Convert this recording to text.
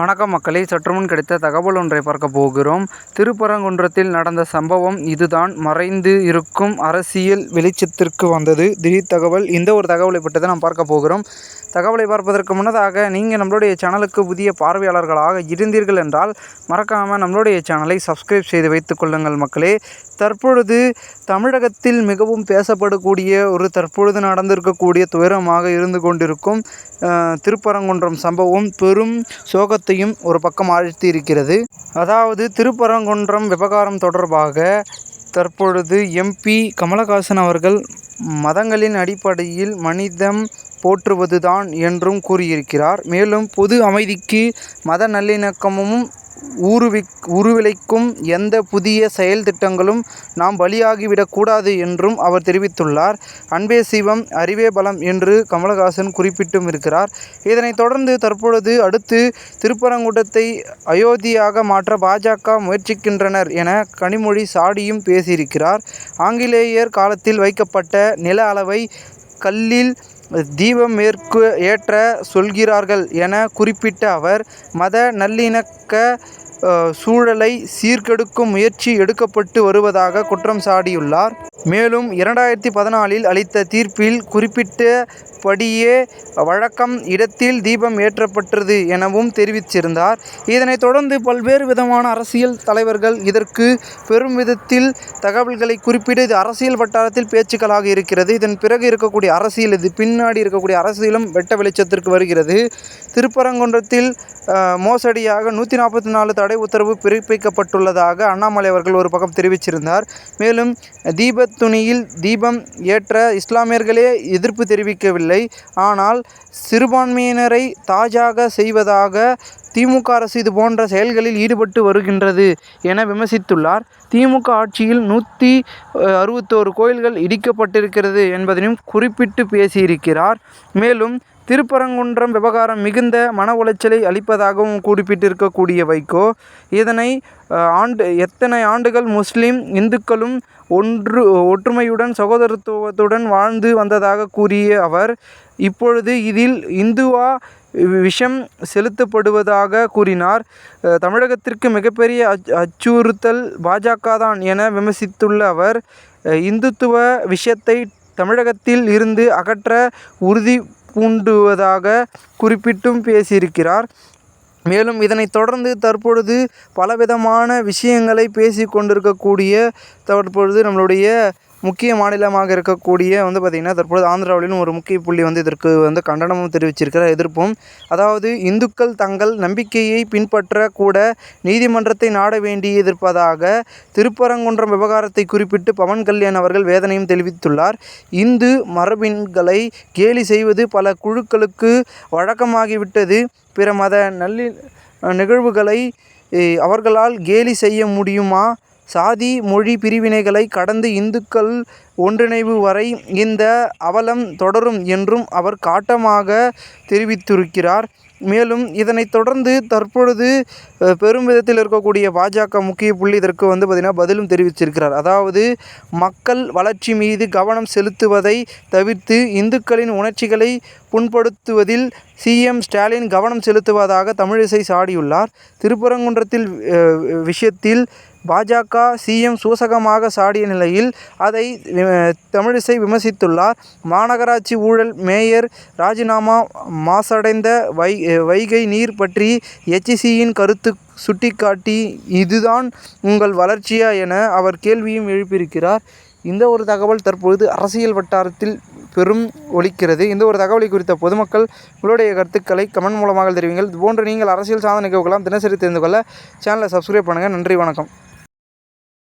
வணக்கம் மக்களே. சற்றுமுன் கிடைத்த தகவல் ஒன்றை பார்க்க போகிறோம். திருப்பரங்குன்றத்தில் நடந்த சம்பவம் இதுதான். மறைந்து இருக்கும் அரசியல் வெளிச்சத்திற்கு வந்தது. திடீர் தகவல். இந்த ஒரு தகவலை பற்றி தான் நாம் பார்க்க போகிறோம். தகவலை பார்ப்பதற்கு முன்னதாக நீங்கள் நம்மளுடைய சேனலுக்கு புதிய பார்வையாளர்களாக இருந்தீர்கள் என்றால் மறக்காமல் நம்மளுடைய சேனலை சப்ஸ்கிரைப் செய்து வைத்துக் கொள்ளுங்கள் மக்களே. தற்பொழுது தமிழகத்தில் மிகவும் பேசப்படக்கூடிய ஒரு தற்பொழுது நடந்திருக்கக்கூடிய துயரமாக இருந்து கொண்டிருக்கும் திருப்பரங்குன்றம் சம்பவம் பெரும் சோகத்தையும் ஒரு பக்கம் ஆழ்த்தி இருக்கிறது. அதாவது திருப்பரங்குன்றம் விவகாரம் தொடர்பாக தற்பொழுது எம்பி கமலஹாசன் அவர்கள் மதங்களின் அடிப்படையில் மனிதம் போற்றுவதுதான் என்றும் கூறியிருக்கிறார். மேலும் பொது அமைதிக்கு மத நல்லிணக்கமும் ஊருவிக் உருவிலைக்கும் எந்த புதிய செயல் திட்டங்களும் நாம் பலியாகிவிடக்கூடாது என்றும் அவர் தெரிவித்துள்ளார். அன்பே சிவம் அறிவே பலம் என்று கமலஹாசன் குறிப்பிட்டும் இருக்கிறார். இதனைத் தொடர்ந்து தற்பொழுது அடுத்து திருப்பரங்குன்றத்தை அயோத்தியாக மாற்ற பாஜக முயற்சிக்கின்றனர் என கனிமொழி சாடியும் பேசியிருக்கிறார். ஆங்கிலேயர் காலத்தில் வைக்கப்பட்ட நில அளவை கல்லில் தீபம் மேற்கு ஏற்ற சொல்கிறார்கள் என குறிப்பிட்ட அவர் மத நல்லிணக்க சூழலை சீர்கெடுக்கும் முயற்சி எடுக்கப்பட்டு வருவதாக குற்றம் சாடியுள்ளார். மேலும் இரண்டாயிரத்தி பதினாலில் அளித்த தீர்ப்பில் குறிப்பிட்டபடியே வழக்கம் இடத்தில் தீபம் ஏற்றப்பட்டது எனவும் தெரிவித்திருந்தார். இதனைத் தொடர்ந்து பல்வேறு விதமான அரசியல் தலைவர்கள் இதற்கு பெரும் விதத்தில் தகவல்களை குறிப்பிட்டு இது அரசியல் வட்டாரத்தில் பேச்சுக்களாக இருக்கிறது. இதன் பிறகு இருக்கக்கூடிய அரசியல் இது பின்னாடி இருக்கக்கூடிய அரசியலும் வெட்ட வெளிச்சத்திற்கு வருகிறது. திருப்பரங்குன்றத்தில் மோசடியாக நூற்றி நாற்பத்தி நாலு தடை உத்தரவு பிறப்பிக்கப்பட்டுள்ளதாக அண்ணாமலை அவர்கள் ஒரு பக்கம் தெரிவிச்சிருந்தார். மேலும் தீபத்துணியில் தீபம் ஏற்ற இஸ்லாமியர்களே எதிர்ப்பு தெரிவிக்கவில்லை. ஆனால் சிறுபான்மையினரை தாஜாக செய்வதாக திமுக அரசு இது போன்ற செயல்களில் ஈடுபட்டு வருகின்றது என விமர்சித்துள்ளார். திமுக ஆட்சியில் நூற்றி அறுபத்தோரு கோயில்கள் இடிக்கப்பட்டிருக்கிறது என்பதனையும் குறிப்பிட்டு பேசியிருக்கிறார். மேலும் திருப்பரங்குன்றம் விவகாரம் மிகுந்த மன உளைச்சலை அளிப்பதாகவும் குறிப்பிட்டிருக்கக்கூடிய வைகோ இதனை ஆண்டு எத்தனை ஆண்டுகள் முஸ்லீம் இந்துக்களும் ஒன்று ஒற்றுமையுடன் சகோதரத்துவத்துடன் வாழ்ந்து வந்ததாக கூறிய அவர் இப்பொழுது இதில் இந்துவா விஷம் செலுத்தப்படுவதாக கூறினார். தமிழகத்திற்கு மிகப்பெரிய அச் அச்சுறுத்தல் பாஜக தான் என விமர்சித்துள்ள அவர் இந்துத்துவ விஷயத்தை தமிழகத்தில் இருந்து அகற்ற உறுதி பூண்டுவதாக குறிப்பிட்டும் பேசியிருக்கிறார். மேலும் இதனை தொடர்ந்து தற்பொழுது பலவிதமான விஷயங்களை பேசி கொண்டிருக்கக்கூடிய தற்பொழுது நம்மளுடைய முக்கிய மாநிலமாக இருக்கக்கூடிய வந்து பார்த்திங்கன்னா தற்பொழுது ஆந்திராவிலும் ஒரு முக்கிய புள்ளி வந்து இதற்கு வந்து கண்டனமும் தெரிவிச்சிருக்கிறார் எதிர்ப்பும். அதாவது இந்துக்கள் தங்கள் நம்பிக்கையை பின்பற்ற கூட நீதிமன்றத்தை நாட வேண்டியிருப்பதாக திருப்பரங்குன்றம் விவகாரத்தை குறிப்பிட்டு பவன் கல்யாண் அவர்கள் வேதனையும் தெரிவித்துள்ளார். இந்து மரபின்களை கேலி செய்வது பல குழுக்களுக்கு வழக்கமாகிவிட்டது. பிற மத நல்லி நிகழ்வுகளை அவர்களால் கேலி செய்ய முடியுமா? சாதி மொழி பிரிவினைகளை கடந்து இந்துக்கள் ஒன்றிணைவு வரை இந்த அவலம் தொடரும் என்றும் அவர் காட்டமாக தெரிவித்திருக்கிறார். மேலும் இதனைத் தொடர்ந்து தற்பொழுது பெரும் விதத்தில் இருக்கக்கூடிய பாஜக முக்கிய புள்ளி இதற்கு வந்து பார்த்திங்கன்னா பதிலும் தெரிவித்திருக்கிறார் அதாவது மக்கள் வளர்ச்சி மீது கவனம் செலுத்துவதை தவிர்த்து இந்துக்களின் உணர்ச்சிகளை புண்படுத்துவதில் சிஎம் ஸ்டாலின் கவனம் செலுத்துவதாக தமிழிசை சாடியுள்ளார். திருப்பரங்குன்றத்தில் விஷயத்தில் பாஜக சிஎம் சூசகமாக சாடிய நிலையில் அதை தமிழிசை விமர்சித்துள்ளார். மாநகராட்சி ஊழல் மேயர் ராஜினாமா மாசடைந்த வை வைகை நீர் பற்றி எச்சிசியின் கருத்து சுட்டிக்காட்டி இதுதான் உங்கள் வளர்ச்சியா என அவர் கேள்வியும் எழுப்பியிருக்கிறார். இந்த ஒரு தகவல் தற்பொழுது அரசியல் வட்டாரத்தில் பெரும் ஒலிக்கிறது. இந்த ஒரு தகவலை குறித்த பொதுமக்கள் உங்களுடைய கருத்துக்களை கமெண்ட் மூலமாக தெரிவிங்கள். இதுபோன்று நீங்கள் அரசியல் சாதனை நிகழ்வுகளாம் தினசரி தெரிந்து கொள்ள சேனலை சப்ஸ்கிரைப் பண்ணுங்கள் நன்றி வணக்கம்.